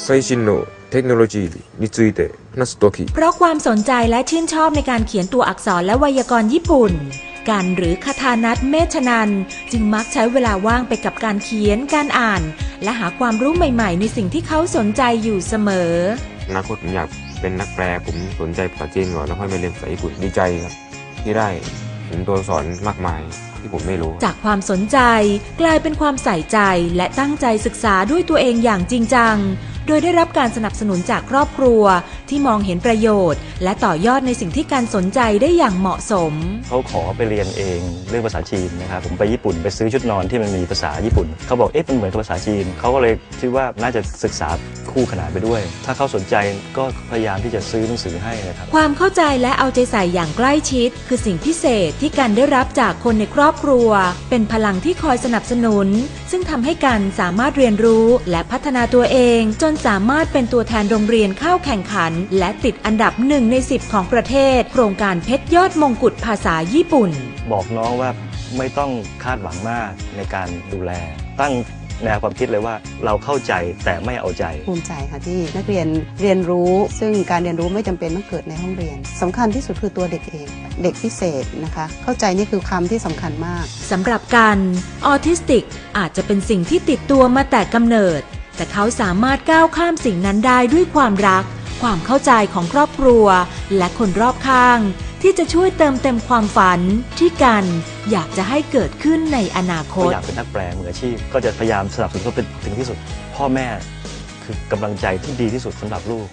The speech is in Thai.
最新のテクノロジーについて話すとき เพราะความสนใจและชื่นชอบในการเขียนตัวอักษรและไวยากรณ์ญี่ปุ่น กันหรือคาทานัทเมชนัน จึงมักใช้เวลาว่างไปกับการเขียนการอ่าน และหาความรู้ใหม่ ๆ ในสิ่งที่เขาสนใจอยู่เสมอ อนาคตผมอยากเป็นนักแปล ผมสนใจภาษาจีนก่อนแล้วค่อยมาเรียนภาษาญี่ปุ่นดีใจครับ ที่ได้เห็นตัวอักษรมากมายที่ผมไม่รู้ จากความสนใจกลายเป็นความใส่ใจและตั้งใจศึกษาด้วยตัวเองอย่างจริงจัง โดยได้รับการสนับสนุนจากครอบครัวที่มองเห็นประโยชน์ และต่อยอดในสิ่งที่การสนใจได้อย่างเหมาะสม เขาขอไปเรียนเองเรื่องภาษาจีนนะครับผมไปญี่ปุ่นไปซื้อชุดนอนที่มันมีภาษาญี่ปุ่น เขาบอกเอ๊ะมันเหมือนกับภาษาจีน เขาก็เลยคิดว่าน่าจะศึกษาคู่ขนานไปด้วย ถ้าเขาสนใจก็พยายามที่จะซื้อหนังสือให้นะครับความเข้าใจและเอาใจใส่อย่างใกล้ชิด คือสิ่งพิเศษที่กันได้รับจากคนในครอบครัว เป็นพลังที่คอยสนับสนุน ซึ่งทำให้กันสามารถเรียนรู้และพัฒนาตัวเองจนสามารถเป็นตัวแทนโรงเรียนเข้าแข่งขัน และติดอันดับหนึ่งใน 10 ของประเทศ โครงการเพชรยอดมงกุฎภาษาญี่ปุ่น บอกน้องว่าไม่ต้องคาดหวังมากในการดูแล ตั้งแนวความคิดเลยว่าเราเข้าใจแต่ไม่เอาใจ ภูมิใจค่ะที่นักเรียนเรียนรู้ ซึ่งการเรียนรู้ไม่จำเป็นต้องเกิดในห้องเรียนสำคัญที่สุดคือตัวเด็กเอง เด็กพิเศษนะคะ เข้าใจนี่คือคำที่สำคัญมากสำหรับกันออทิสติกอาจจะเป็นสิ่งที่ติดตัวมาแต่กำเนิด แต่เขาสามารถก้าวข้ามสิ่งนั้นได้ด้วยความรัก ความเข้าใจของครอบครัว และคนรอบข้าง ที่จะช่วยเติมเต็มความฝันที่กัน อยากจะให้เกิดขึ้นในอนาคก็ต อยากเป็นนักแปลมืออาชีพ ก็จะพยายามสนับสนุนเขาเป็นถึงที่สุด พ่อแม่คือกำลังใจที่ดีที่สุดสำหรับลูก